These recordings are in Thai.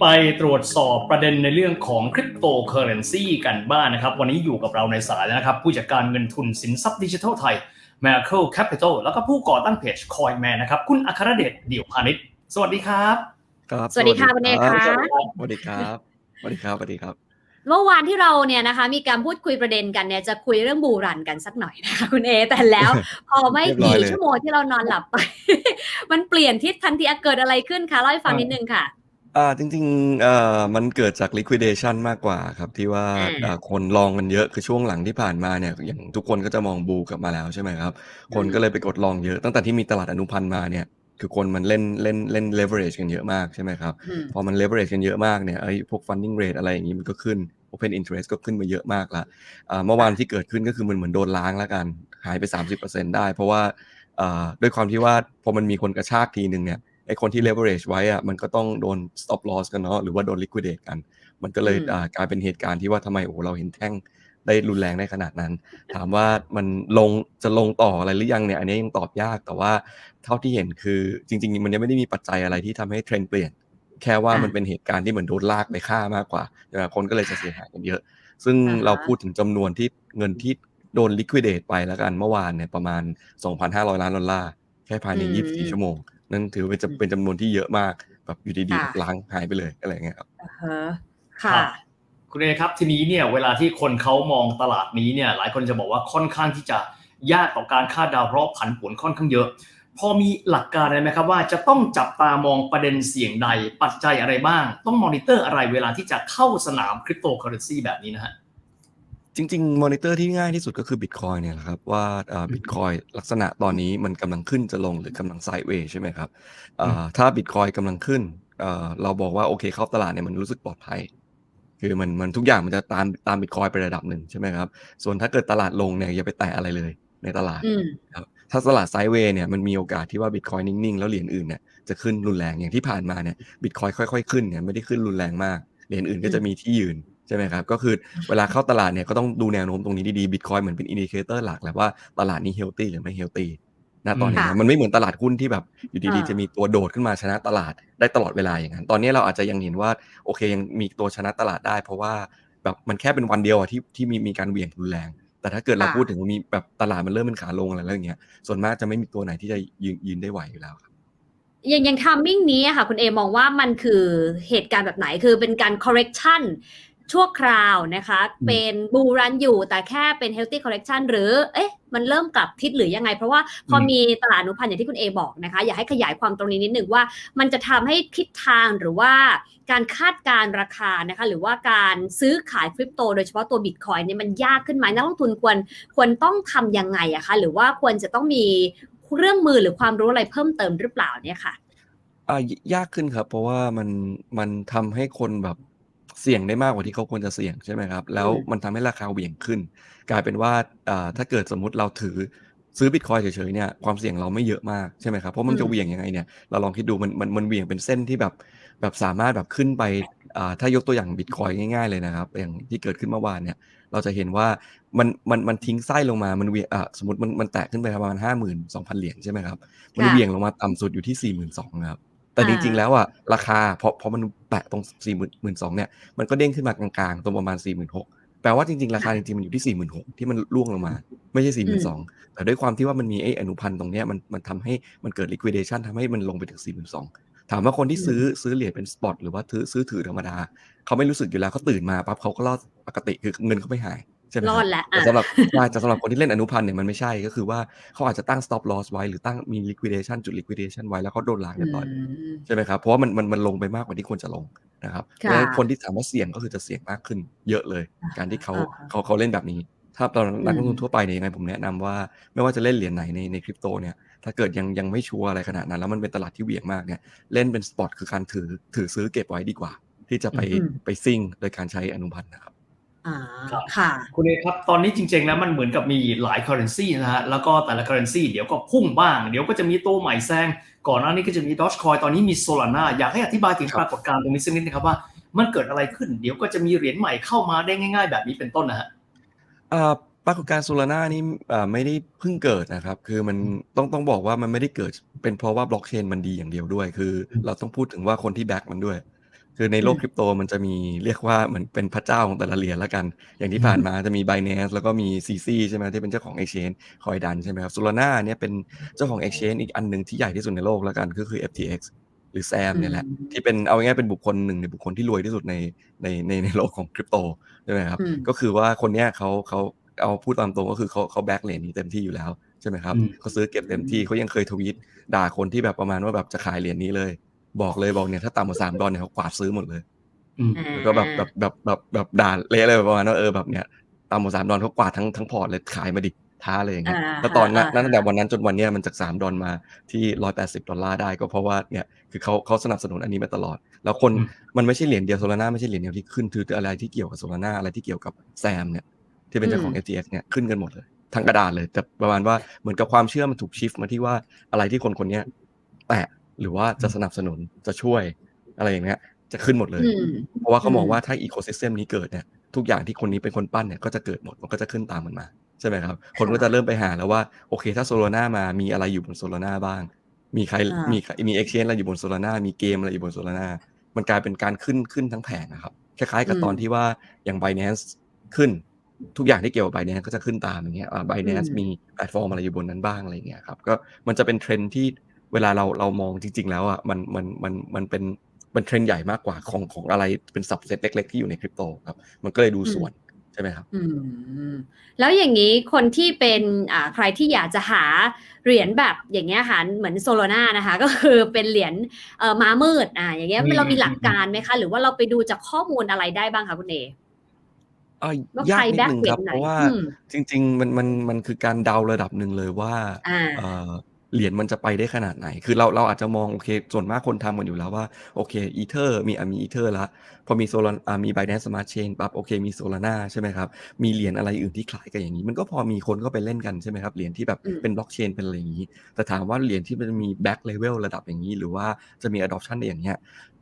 ไปตรวจสอบประเด็นในเรื่องของคริปโตเคอเรนซีกันบ้างนะครับ วันนี้อยู่กับเราในสายแล้วนะครับ ผู้จัดการเงินทุนสินทรัพย์ดิจิทัลไทย Miracle Capital แล้วก็ผู้ก่อตั้งเพจ Coinman นะครับ คุณอัครเดชเดี่ยวพาณิชย์สวัสดีครับ ครับ สวัสดีค่ะคุณเอกค่ะสวัสดีครับ สวัสดีครับ สวัสดีครับ เมื่อวานที่เราเนี่ยนะคะ มีการพูดคุยประเด็นกันเนี่ยจะคุยเรื่องบูรันกันสักหน่อยนะคะคุณเอ แต่แล้วพอไม่เรียบร้อกี่ยเลยชั่วโมงที่เรานอนหลับไป มันเปลี่ยนทิศทันทีอะเกิดอะไรขึ้นคะเล่าให้ฟังนิดนึงค่ะอ่าจริงๆเอ่อมันเกิดจาก liquidation มากกว่าครับที่ว่าอ่าเอ่อคนลองกันเยอะคือช่วงหลังที่ผ่านมาเนี่ยอย่างทุกคนก็จะมองบูกลับมาแล้วใช่ไหมครับ คนก็เลยไปกดลองเยอะตั้งแต่ที่มีตลาดอนุพันธ์มาเนี่ย คือคนมันเล่นเล่นเล่น leverage กันเยอะมากใช่ไหมครับอืมพอมัน leverage กันเยอะมากเนี่ยไอ้พวก funding rate อะไรอย่างนี้มันก็ขึ้น open interest ก็ขึ้นมาเยอะมากละอ่าเมื่อวานที่เกิดขึ้นก็คือมันเหมือนโดนล้างแล้วกัน หายไป 30%ได้ เพราะว่าอ่าด้วยความที่ว่าพอมันมีคนกระชากทีหนึ่งเนี่ยไอ้คนที่ leverage ไว้อะมันก็ต้องโดน stop loss กันเนาะหรือว่าโดน liquidate กัน มันก็เลยอืมอ่ากลายเป็นเหตุการณ์ที่ว่าทำไมโอ้โหเราเห็นแท่ง ได้รุนแรงได้ขนาดนั้น ถามว่ามันลงจะลงต่ออะไรหรือยังเนี่ยอันนี้ยังตอบยากแต่ว่าเท่าที่เห็นคือจริง ๆ มันยังไม่ได้มีปัจจัยอะไรที่ทำให้เทรนด์เปลี่ยน แค่ว่าอะมันเป็นเหตุการณ์ที่เหมือนโดนลากไปฆ่ามากกว่าใช่ไหมคนก็เลยจะเสียหายกันเยอะ ซึ่งอ่าฮะเราพูดถึงจำนวนที่เงินที่โดน liquidate ไปแล้วกันเมื่อวานเนี่ยประมาณ 2,500 ล้านดอลลาร์แค่ภายใน 24 ชั่วโมง นั่นถือเป็นจะเป็นจำนวนที่เยอะมากแบบอยู่ดีๆแบบล้างหายไปเลยอะไรอย่างเงี้ยครับอ่าฮะค่ะ ครับคุณเอครับทีนี้เนี่ยเวลาที่คนเขามองตลาดนี้เนี่ยหลายคนจะบอกว่าค่อนข้างที่จะยากต่อการคาดเดาเพราะผันผวนค่อนข้างเยอะ พอมีหลักการอะไรไหมครับว่าจะต้องจับตามองประเด็นเสี่ยงใดปัจจัยอะไรบ้าง ต้องมอนิเตอร์อะไรเวลาที่จะเข้าสนามคริปโตเคอเรนซีแบบนี้นะฮะจริงๆมอนิเตอร์ที่ง่ายที่สุดก็คือ Bitcoin เนี่ยแหละครับว่าบิตคอยลักษณะตอนนี้มันกำลังขึ้นจะลงหรือกำลังไซด์เวย์ใช่ไหมครับเอ่อถ้า Bitcoin กำลังขึ้นเอ่อเราบอกว่าโอเคเข้าตลาดเนี่ยมันรู้สึกปลอดภัย คือมันมันทุกอย่างมันจะตามตามบิตคอยไประดับหนึ่งใช่ไหมครับ ส่วนถ้าเกิดตลาดลงเนี่ยอย่าไปแตะอะไรเลยในตลาดอืมครับถ้าตลาดไซด์เวย์เนี่ยมันมีโอกาสที่ว่าบิตคอยนิ่ง ๆ แล้วเหรียญอื่นเนี่ยจะขึ้นรุนแรงอย่างที่ผ่านมาเนี่ยบิตคอยค่อย ๆ ขึ้นเนี่ยไม่ได้ขึ้นรุนแรงมาก เหรียญอื่นก็จะมีที่ยืนใช่ไหมครับ ก็คือเวลาเข้าตลาดเนี่ยก็ต้องดูแนวโน้มตรงนี้ดีๆบิตคอยเหมือนเป็นอินดิเคเตอร์หลักแหละว่าตลาดนี้เฮลตี้หรือไม่เฮลตี้ นะตอนนี้ค่ะนะมันไม่เหมือนตลาดหุ้นที่แบบอยู่ดีอ่าๆจะมีตัวโดดขึ้นมาชนะตลาดได้ตลอดเวลาอย่างนั้น ตอนนี้เราอาจจะยังเห็นว่าโอเคยังมีตัวชนะตลาดได้ เพราะว่าแบบมันแค่เป็นวันเดียวอะที่ที่มีมีการเหวี่ยงรุนแรง แต่ถ้าเกิดเราค่ะพูดถึงว่ามีแบบตลาดมันเริ่มเป็นขาลงอะไรแล้วอย่างเงี้ยส่วนมากจะไม่มีตัวไหนที่จะยืนยืนได้ไหวอยู่แล้วครับอย่างอย่างทามมิ่งนี้อะค่ะคุณเอมองว่ามันคือเหตุการณ์แบบไหนคือเป็นการ correction ชั่วคราวนะคะอืมเป็นบูรันอยู่แต่แค่เป็น healthy correction หรือเอ๊ะมันเริ่มกลับทิศหรือยังไง เพราะว่าพอมีตลาดอนุพันธ์อย่างที่คุณเอบอกนะคะ อยากให้ขยายความตรงนี้นิดหนึ่งว่า มันจะทำให้ทิศทางหรือว่าการคาดการณ์ราคานะคะ หรือว่าการซื้อขายคริปโต โดยเฉพาะตัวบิตคอยเนี่ยมันยากขึ้นไหมนักลงทุนควรควรต้องทำยังไงอะคะหรือว่าควรจะต้องมีเรื่องมือหรือความรู้อะไรเพิ่มเติมหรือเปล่าเนี่ยค่ะอ่ายยากขึ้นครับ เพราะว่ามันมันทำให้คนแบบ เสี่ยงได้มากกว่าที่เขาควรจะเสี่ยงใช่ไหมครับ แล้วอืมมันทำให้ราคาเหวี่ยงขึ้น กลายเป็นว่าอ่าถ้าเกิดสมมุติเราถือซื้อบิตคอยเฉยๆเนี่ยความเสี่ยงเราไม่เยอะมากใช่ไหมครับเพราะมันจะเหวี่ยงยังไงเนี่ยเราลองคิดดูมันมันมันเหวี่ยงเป็นเส้นที่แบบแบบสามารถแบบขึ้นไปอ่าถ้ายกตัวอย่างบิตคอยง่ายๆเลยนะครับ อย่างที่เกิดขึ้นเมื่อวานเนี่ย เราจะเห็นว่ามันมันมันทิ้งไส้ลงมามันเหวี่ยงอ่าสมมติมันมันแตะขึ้นไปประมาณห้าหมื่นสองพันเหรียญใช่ไหมครับมันค่ะเหวี่ยงลงมาต่ำสุดอยู่ที่สี่หมื่นสองครับ แต่จริงๆแล้วอะราคาพอพอมันแตะตรงสี่หมื่นหมื่นสองเนี่ยมันก็เด้งขึ้นมากลางๆตรงประมาณสี่หมื่นหกแปลว่าจริงๆ ราคาจริงๆ มันอยู่ที่สี่หมื่นหกที่มันร่วงลงมา ไม่ใช่สี่หมื่นสองแต่ด้วยความที่ว่ามันมีไอ้อนุพันธ์ตรงเนี้ยมันมันทำให้มันเกิด liquidation ทำให้มันลงไปถึงสี่หมื่นสองถามว่าคนที่ซื้อซื้อเหรียญเป็นสปอตหรือว่าซื้อซื้อถือธรรมดาเขาไม่รู้สึกอยู่แล้วเขาตื่นมาปั๊บเขาก็รอดปกติคือเงินเขาไม่หาย ใช่ไหมครบอดแล้วแต่อะสำหรับใช่แต่สำหรับคนที่เล่นอนุพันธ์เนี่ยมันไม่ใช่ก็คือว่าเขาอาจจะตั้ง stop loss ไว้หรือตั้งมี liquidation จุด liquidation ไว้แล้วเขาโดนล้างเรียบร้อยอืมใช่ไหมครับเพราะว่ามันมันมันลงไปมากกว่าที่ควรจะลงนะครับเพค่ะราะฉะนั้นคนที่ถามว่าเสี่ยงก็คือจะเสี่ยงมากขึ้น เยอะเลย การที่เขาอ่าเขาเขาเล่นแบบนี้ ถ้าตอนนักลงทุอืนมทั่วไปเนี่ยยังไงผมแนะนำว่า ไม่ว่าจะเล่นเหรียญไหนในในคริปโตเนี่ยถ้าเกิดยังยังไม่ชัวร์อะไรขนาดนั้น แล้วมันเป็นตลาดที่เหวี่ยงมากเนี่ยเล่นเป็นสปอตคือการถือถือซื้อเก็บไว้ดีกว่า ที่จะไปอืมไปซิ่งโดยการใช้อนุพันธ์นะครับ อ่าครับค่ะคุณเอครับตอนนี้จริงๆแล้วมันเหมือนกับมีหลาย currency นะฮะแล้วก็แต่ละ currency เดี๋ยวก็พุ่งบ้าง เดี๋ยวก็จะมีตัวใหม่แซงก่อนหน้านี้ก็จะมี Dogecoin ตอนนี้มี Solana อยากให้อธิบายถึงครับปรากฏการณ์ตรงนี้สักนิดนะครับว่ามันเกิดอะไรขึ้น เดี๋ยวก็จะมีเหรียญใหม่เข้ามาได้ง่าย ๆ แบบนี้เป็นต้นนะฮะอ่าปรากฏการณ์โซลาร่านี่อ่าไม่ได้เพิ่งเกิดนะครับ คือมันต้องต้องบอกว่ามันไม่ได้เกิด เป็นเพราะว่าบล็อกเชนมันดีอย่างเดียวด้วย คือ เราต้องพูดถึงว่าคนที่แบ็กมันด้วย คือในโลกอืมคริปโตมันจะมีเรียกว่าเหมือนเป็นพระเจ้าของแต่ละเหรียญแล้วกัน อย่างที่ผ่านมาจะมี Binance แล้วก็มี CC ใช่ไหมที่เป็นเจ้าของ Exchange คอยดันใช่ไหมครับ Solana เนี่ยเป็นเจ้าของ Exchange อีกอันหนึ่งที่ใหญ่ที่สุดในโลกแล้วกันก็คือ FTX หรือ SAM เนี่ยแหละ ที่เป็นเอาง่ายๆเป็นบุคคลหนึ่งในบุคคลที่รวยที่สุดในในในในโลกของคริปโตใช่ไหมครับอืมก็คือว่าคนเนี้ยเขาเขาเอาพูดตามตรงก็คือเขาเขาแบ็กเหรียญนี้เต็มที่อยู่แล้วใช่ไหมครับอืมเขาซื้อเก็บเต็มที่เขายังเคยทวีตด่าคนที่แบบประมาณว่าแบบจะขายเหรียญนี้เลย บอกเลยบอกเนี่ยถ้าต่ำกว่าสามดอลเนี่ยเขากวาดซื้อหมดเลยอืมอ่าแล้วก็แบบแบบแบบแบบแบบด่าเละเลยประมาณว่าเออแบบเนี้ยต่ำกว่าสามดอลเขากวาดทั้งทั้งพอร์ตเลยขายมาดิท้าเลยอย่างเงี้ยอ่าแล้วตอนนั้นอ่านั้นตั้งแต่วันนั้นจนวันเนี้ยมันจากสามดอลมาที่ร้อยแปดสิบดอลลาร์ได้ก็เพราะว่าเนี่ยคือเขาเขาสนับสนุนอันนี้มาตลอด แล้วคนอืมมันไม่ใช่เหรียญเดียวโซลาร่าไม่ใช่เหรียญเดียวที่ขึ้นคืออะไรที่เกี่ยวกับโซลาร่าอะไรที่เกี่ยวกับแซมเนี่ยที่เป็นเจ้าของ FTX เนี่ยขึ้นกันหมดเลยทั้งกระดานเลยแต่ประมาณว่าเหมือนกับความเชื่อมันถูกชิฟมาที่ว่าอะไรที่คนคนเนี้ยแตะ หรือว่าจะสนับสนุนจะช่วยอะไรอย่างเงี้ยจะขึ้นหมดเลยอืมเพราะว่าเขามองอืมว่าถ้าอีโคซิสเต็มนี้เกิดเนี่ยทุกอย่างที่คนนี้เป็นคนปั้นเนี่ยก็จะเกิดหมดมันก็จะขึ้นตามมันมาใช่ไหมครับ คนก็จะเริ่มไปหาแล้วว่าโอเค ถ้าโซโลนามามีอะไรอยู่บนโซโลนาบ้าง มีใครอ่ามีมีใครมีเอ็กชแนนอะไรอยู่บนโซโลนามีเกมอะไรอยู่บนโซโลนามันกลายเป็นการขึ้นขึ้นทั้งแผงนะครับคล้ายๆกับตอนที่ว่าอย่าง Binance ขึ้นทุกอย่างที่เกี่ยวกับ Binance ก็จะขึ้นตามอย่างเงี้ยอ่า Binance อืมมีแพลตฟอร์มอะไรอยู่บนนั้นบ้างอะไรอย่างเงี้ยครับ ก็มันจะเป็นเทรนด์ที่ เวลาเราเรามองจริง ๆ แล้วอะมันมันมันมันเป็นเป็นเทรนด์ใหญ่มากกว่าของของอะไรเป็นสับเซตเล็ก ๆ ที่อยู่ในคริปโตครับ มันก็เลยดูส่วนใช่ไหมครับอืมแล้วอย่างนี้คนที่เป็นอ่าใครที่อยากจะหาเหรียญแบบอย่างเงี้ยค่ะเหมือนโซโลนานะคะ ก็คือเป็นเหรียญเอ่อม้ามืดอ่าอย่างเงี้ยอืมเรามีหลักการไหมคะ หรือว่าเราไปดูจากข้อมูลอะไรได้บ้างคะคุณเอเอ่อว่ายากใครนิดแบ็คนึงเหรีคยรัญบไหนเพราะว่าอืมจริง ๆ มันมันมันคือการเดาระดับหนึ่งเลยว่าอ่า เอ่อเหรียญมันจะไปได้ขนาดไหน คือเราเราอาจจะมองโอเค ส่วนมากคนทำกันอยู่แล้วว่าโอเคอีเทอร์มีอะมีอีเทอร์ละพอมีโซลาอ่ามี Binance Smart Chain ปั๊บโอเคมีโซลาร่าใช่ไหมครับ มีเหรียญอะไรอื่นที่คล้ายกันอย่างนี้ มันก็พอมีคนก็ไปเล่นกันใช่ไหมครับ เหรียญที่แบบอืมเป็นบล็อกเชนเป็นอะไรอย่างนี้ แต่ถามว่าเหรียญที่มันมีแบ็กเลเวลระดับอย่างนี้ หรือว่าจะมี adoption ได้อย่างเงี้ย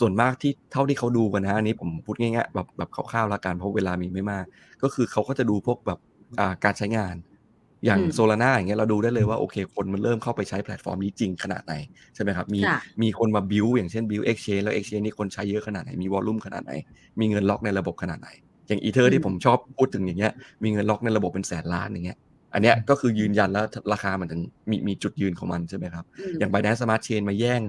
ส่วนมากที่เท่าที่เขาดูกันนะอันนี้ผมพูดง่ายๆแบบแบบคร่าวๆละกันเพราะเวลามีไม่มาก ก็คือเขาก็จะดูพวกแบบอ่าการใช้งาน อย่างอืมโซลาร่าอย่างเงี้ยเราดูได้เลยว่าโอเค คนมันเริ่มเข้าไปใช้แพลตฟอร์มนี้จริงขนาดไหนใช่ไหมครับมีค่ะมีคนมาบิวอย่างเช่นบิวเอ็กชแนนแล้วเอ็กชแนนนี่คนใช้เยอะขนาดไหนมีวอลลุ่มขนาดไหน มีเงินล็อกในระบบขนาดไหน อย่างอีเทออืร์มที่ผมชอบพูดถึงอย่างเงี้ยมีเงินล็อกในระบบเป็นแสนล้านอย่างเงี้ยอันเนี้ยก็คือยืนยันแล้วราคามันถึงมีมีจุดยืนของมันใช่ไหมครับอืมอย่าง Binance Smart Chain มาแย่ง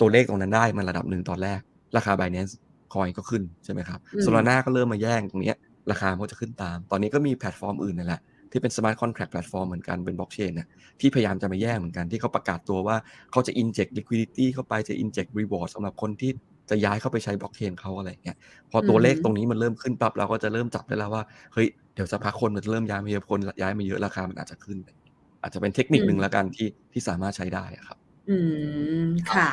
ตัวเลขตรงนั้นได้มันระดับหนึ่งตอนแรก ราคา Binance Coin ก็ขึ้นใช่ไหมครับอืม Solana ก็เริ่มมาแย่งตรงเนี้ยราคามันก็จะขึ้นตาม ตอนนี้ก็มีแพลตฟอร์มอื่นนั่นแหละ ที่เป็น Smart Contract แพลตฟอร์มเหมือนกันเป็นบล็อกเชนนี่ยที่พยายามจะมาแย่งเหมือนกันที่เขาประกาศตัวว่าเขาจะ inject liquidity เข้าไปจะ inject reward สำหรับคนที่จะย้ายเข้าไปใช้บล็อกเชนเขาอะไรเงี้ยพอตัวเลขตรงนี้มันเริ่มขึ้นปั๊บเราก็จะเริ่มจับได้แล้วว่าเฮ้ยเดี๋ยวสักพักคนมันจะเริ่มย้ายมาเยอะคนย้ายมาเยอะราคามันอาจจะขึ้น อาจจะเป็นเทคนิคหนึ่งละกันที่ที่สามารถใช้ได้ครับ อืมค่ะ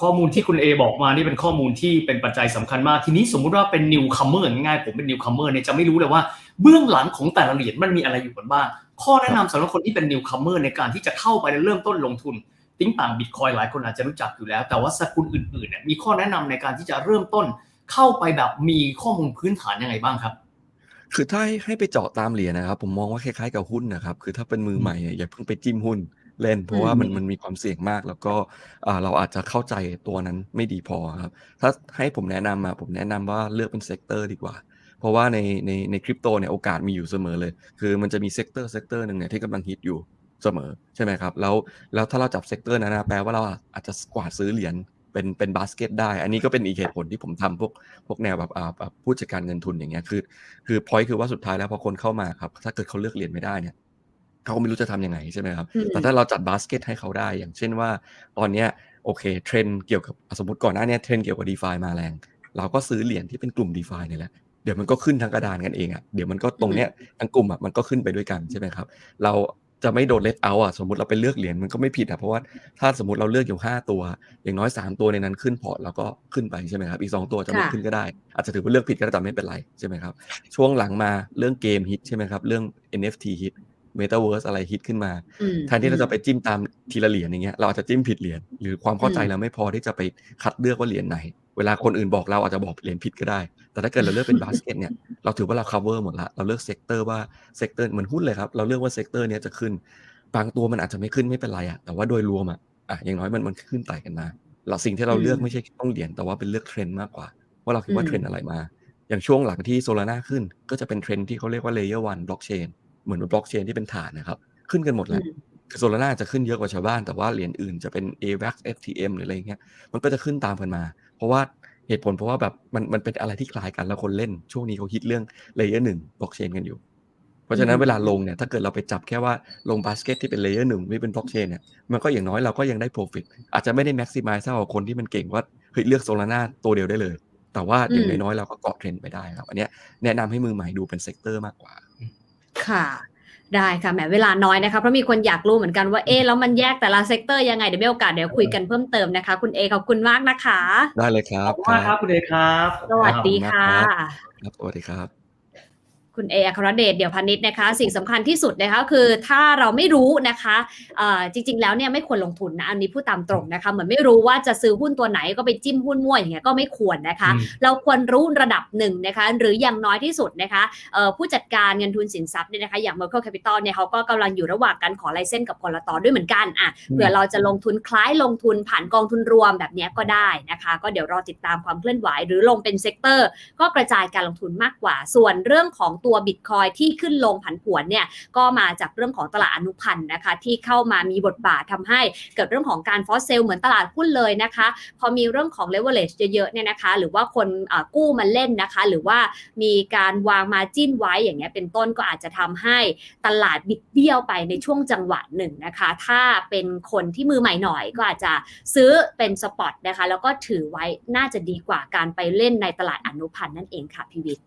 ข้อมูลที่คุณเอบอกมานี่เป็นข้อมูลที่เป็นปัจจัยสำคัญมาก ทีนี้สมมุติว่าเป็นนิวคัมเมอร์ง่ายๆผมเป็นนิวคัมเมอร์เนี่ยจะไม่รู้เลยว่าเบื้องหลังของแต่ละเหรียญมันมีอะไรอยู่กันบ้าง ข้อแนะนำสำหรับคนที่เป็นนิวคัมเมอร์ในการที่จะเข้าไปและเริ่มต้นลงทุน ติ้งต่างบิตคอยหลายคนอาจจะรู้จักอยู่แล้ว แต่ว่าสกุลอื่นๆเนี่ยมีข้อแนะนำในการที่จะเริ่มต้นเข้าไปแบบมีข้อมูลพื้นฐานยังไงบ้างครับคือถ้าให้ไปเจาะตามเหรียญนะครับ ผมมองว่าคล้ายๆกับหุ้นนะครับ คือถ้าเป็นมือใหม่อย่าเพิ่งไปจิ้มหุ้น เล่น เพราะว่ามันอืมมันมีความเสี่ยงมาก แล้วก็อ่าเราอาจจะเข้าใจตัวนั้นไม่ดีพอครับ ถ้าให้ผมแนะนำมาผมแนะนำว่าเลือกเป็นเซกเตอร์ดีกว่าเพราะว่าในในในคริปโตเนี่ยโอกาสมีอยู่เสมอเลย คือมันจะมีเซกเตอร์เซกเตอร์หนึ่งเนี่ยที่กำลังฮิตอยู่เสมอใช่ไหมครับ แล้วแล้วถ้าเราจับเซกเตอร์นั้นนะแปลว่าเราอาจจะกวาดซื้อเหรียญเป็นเป็นบาสเกตได้ อันนี้ก็เป็นอีกเหตุผลที่ผมทำพวกพวกแนวแบบอ่าแบบผู้จัดการเงินทุนอย่างเงี้ยคือ คือพอยคือว่าสุดท้ายแล้วพอคนเข้ามาครับ ถ้าเกิดเขาเลือกเรียนไม่ได้เนี่ย เขาก็ไม่รู้จะทำยังไงใช่ไหมครับอืมแต่ถ้าเราจัดบาสเกตให้เขาได้ อย่างเช่นว่า ตอนเนี้ยโอเคเทรนด์เกี่ยวกับอะสมมติก่อนหน้าเนี้ยเทรนด์เกี่ยวกับ d e f ามาแรง เราก็ซื้อเหรียญที่เป็นกลุ่ม d e f าเนี่ยแหละเดี๋ยวมันก็ขึ้นทั้งกระดานกันเองอะเดี๋ยวมันก็ตรงเนี้ยทั้งกลุ่มอะมันก็ขึ้นไปด้วยกันใช่ไหมครับ เราจะไม่โดนเล t เอาอะสมมติเราไปเลือกเหรียญมันก็ไม่ผิดอะเพราะว่าถ้าสมมติเราเลือกอยู่ 5 ตัว อย่างน้อย 3 ตัวในนั้นขึ้นพอร์ตเราก็ขึ้นไปใช่ไหมครับอีก 2 ตัวจะไม่ค่ะขึ้นก็ได้ อาจจะถือว่าเลือกผิดก็ได้แต่ไม่เป็นไรใช่ไหมครับช่วงหลังมาเรื่องเกมฮิตใช่ไหมครับเรื่อง NFT ฮิต Metaverse อะไรฮิตขึ้นมาอืมแทนที่เราจะไปจิ้มตามทีละเหรียญอย่างเงี้ยเราอาจจะจิ้มผิดเหรียญหรือความเข้าใจอืมเราไม่พอที่จะไปคัดเลือกว่าเหรียญไหน เวลาคนอื่นบอกเราอาจจะบอกเหรียญผิดก็ได้ แต่ถ้าเกิดเราเลือกเป็นบาสเกตเนี่ยเราถือว่าเรา cover หมดละเราเลือกเซกเตอร์ว่าเซกเตอร์เหมือนหุ้นเลยครับเราเลือกว่าเซกเตอร์เนี้ยจะขึ้นบางตัวมันอาจจะไม่ขึ้นไม่เป็นไรอะแต่ว่าโดยรวมอะอะอย่างน้อยมันมันขึ้นไต่กันมาเราสิ่งที่เราเลือกไม่ใช่ต้องเหรียญแต่ว่าเป็นเลือกเทรนด์มากกว่า ว่าเราคิดว่าอืมเทรนด์อะไรมา อย่างช่วงหลังที่โซลาร่าขึ้นก็จะเป็นเทรนด์ที่เขาเรียกว่า layer one blockchain เหมือนบล็อกเชนที่เป็นฐานนะครับ ขึ้นกันหมดแล้วอืมคือโซลาร่าจะขึ้นเยอะกว่าชาวบ้าน แต่ว่าเหรียญอื่นจะเป็น AVAX FTM หรืออะไรเงี้ยมันก็จะขึ้นตามกันมา เพราะว่าเหตุผลเพราะว่าแบบมันมันเป็นอะไรที่คล้ายกันแล้วคนเล่น ช่วงนี้เขาคิดเรื่องเลเยอร์หนึ่งบล็อกเชนกันอยู่ เพราะฉะนั้นอืมเวลาลงเนี่ยถ้าเกิดเราไปจับแค่ว่าลงบาสเกตที่เป็นเลเยอร์หนึ่งไม่เป็นบล็อกเชนเนี่ยมันก็อย่างน้อยเราก็ยังได้ profit อาจจะไม่ได้ maximize เท่ากับคนที่มันเก่งว่าเฮ้ยเลือกโซลาร่าตัวเดียวได้เลย แต่ว่าอย่างอืมน้อยๆเราก็เกาะเทรนด์ไปได้ครับอันเนี้ยแนะนำให้มือใหม่ดูเป็นเซกเตอร์มากกว่า ค่ะ ได้ค่ะแหมเวลาน้อยนะคะเพราะมีคนอยากรู้เหมือนกันว่าเอ๊ะแล้วมันแยกแต่ละเซกเตอร์ยังไงเดี๋ยวมีโอกาสเดี๋ยวคุยกันเพิ่มเติมนะคะ คุณเอขอบคุณมากนะคะ ได้เลยครัขบอบคุณมากครับคุณเอกครับ สวัสดีค่ะ ครับสวัสดีครับ คุณเออัครเดชเดี่ยวพาณิชย์นะคะ สิ่งสำคัญที่สุดนะคะคือถ้าเราไม่รู้นะคะเอ่อจริง ๆ แล้วเนี่ยไม่ควรลงทุนนะอันนี้พูดตามตรงนะคะเหมือนไม่รู้ว่าจะซื้อหุ้นตัวไหนก็ไปจิ้มหุ้นมั่วอย่างเงี้ยก็ไม่ควรนะคะอืมเราควรรู้ระดับหนึ่งนะคะหรืออย่างน้อยที่สุดนะคะเอ่อผู้จัดการเงินทุนสินทรัพย์เนี่ยนะคะอย่าง Merkle Capital เนี่ยเขาก็กำลังอยู่ระหว่างการขอไลเซนส์กับพลตด้วยเหมือนกันอะเผื่อเราจะลงทุนคล้ายลงทุนผ่านกองทุนรวมแบบเนี้ยก็ได้นะคะ ก็เดี๋ยวรอติดตามความเคลื่อนไหว หรือลงเป็นเซกเตอร์ ก็กระจายการลงทุนมากกว่าส่วนเรื่องของตัวบิตคอยที่ขึ้นลงผันผวนเนี่ยก็มาจากเรื่องของตลาดอนุพันธ์นะคะที่เข้ามามีบทบาททำให้เกิดเรื่องของการฟอสเซลเหมือนตลาดหุ้นเลยนะคะ พอมีเรื่องของ leverage เยอะๆเนี่ยนะคะ หรือว่าคนกู้มาเล่นนะคะ หรือว่ามีการวางมาจิ้นไว้อย่างเงี้ยเป็นต้นก็อาจจะทำให้ตลาดบิดเบี้ยวไปในช่วงจังหวะหนึ่งนะคะ ถ้าเป็นคนที่มือใหม่หน่อยก็อาจจะซื้อเป็นสปอตนะคะ แล้วก็ถือไว้น่าจะดีกว่าการไปเล่นในตลาดอนุพันธ์นั่นเองค่ะพีวิทย์